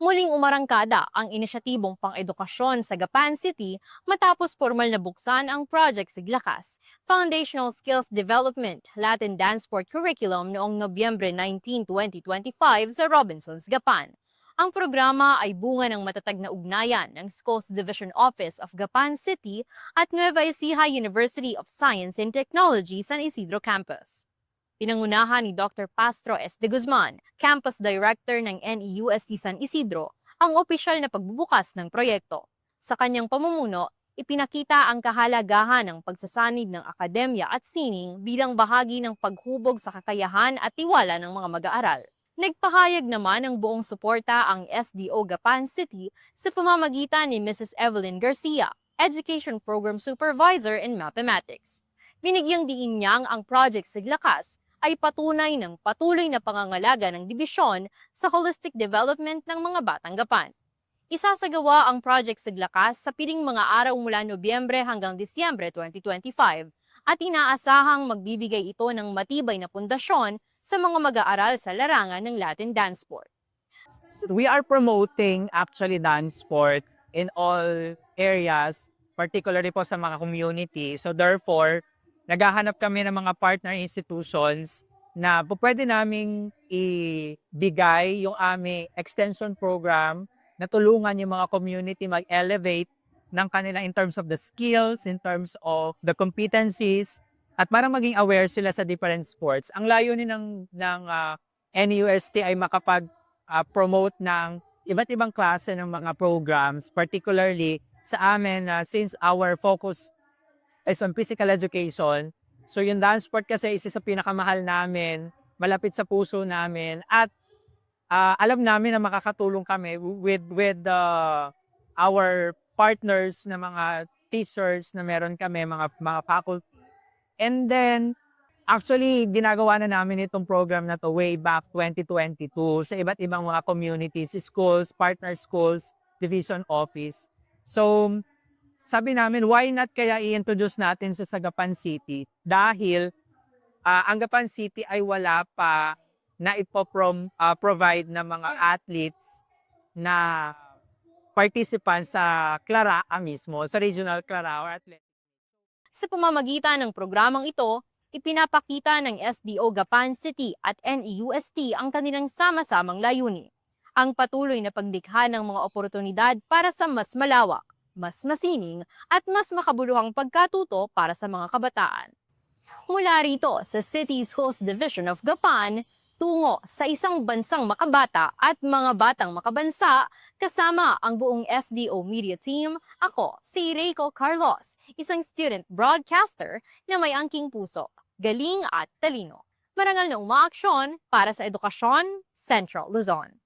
Muling umarangkada ang inisyatibong pang-edukasyon sa Gapan City matapos formal na buksan ang Project Siglakas, Foundational Skills Development Latin Dance Sport Curriculum noong Nobyembre 19, 2025 sa Robinsons, Gapan. Ang programa ay bunga ng matatag na ugnayan ng Schools Division Office of Gapan City at Nueva Ecija University of Science and Technology San Isidro Campus. Pinangunahan ni Dr. Pastro S. de Guzman, Campus Director ng NEUST San Isidro, ang opisyal na pagbubukas ng proyekto. Sa kanyang pamumuno, ipinakita ang kahalagahan ng pagsasanid ng akademya at sining bilang bahagi ng paghubog sa kakayahan at tiwala ng mga mag-aaral. Nagpahayag naman ng buong suporta ang SDO Gapan City sa pamamagitan ni Mrs. Evelyn Garcia, Education Program Supervisor in Mathematics. Binigyang diin niyang ang Project Siglakas ay patunay ng patuloy na pangangalaga ng dibisyon sa holistic development ng mga batang gapan. Isasagawa ang Project Siglakas sa piling mga araw mula Nobyembre hanggang Disyembre 2025 at inaasahang magbibigay ito ng matibay na pundasyon sa mga mag-aaral sa larangan ng Latin dance sport. we are promoting actually dance sport in all areas, particularly po sa mga community. So therefore, naghahanap kami ng mga partner institutions na pwede naming ibigay yung aming extension program na tulungan yung mga community mag-elevate ng kanila in terms of the skills, in terms of the competencies, at para maging aware sila sa different sports. Ang layunin ng, ng ah, NUST ay makapag uh, promote ng iba't ibang klase ng mga programs, particularly sa amin uh, since our focus is on physical education. So yung dance sport kasi isa sa pinakamahal namin, malapit sa puso namin at uh, alam namin na makakatulong kami with with uh, our partners na mga teachers na meron kami, mga mga faculty. And then Actually, ginagawa na namin itong program na to way back 2022 sa iba't ibang mga communities, schools, partner schools, division office. So, sabi namin, why not kaya i-introduce natin sa Sagapan City? Dahil ah, ang Gapan City ay wala pa na ipo-provide ng mga athletes na participants sa Claraa mismo, sa Regional Claraa or Athletic. Sa pamamagitan ng programang ito, ipinapakita ng SDO Gapan City at NEUST ang kanilang sama-samang layunin. Ang patuloy na paglikha ng mga oportunidad para sa mas malawak, mas masining at mas makabuluhang pagkatuto para sa mga kabataan. Mula rito sa City Schools Division of Gapan, tungo sa isang bansang makabata at mga batang makabansa kasama ang buong SDO media team, ako si Reiko Carlos, isang student broadcaster na may angking puso, galing at talino. Marangal na umaaksyon para sa edukasyon, Central Luzon.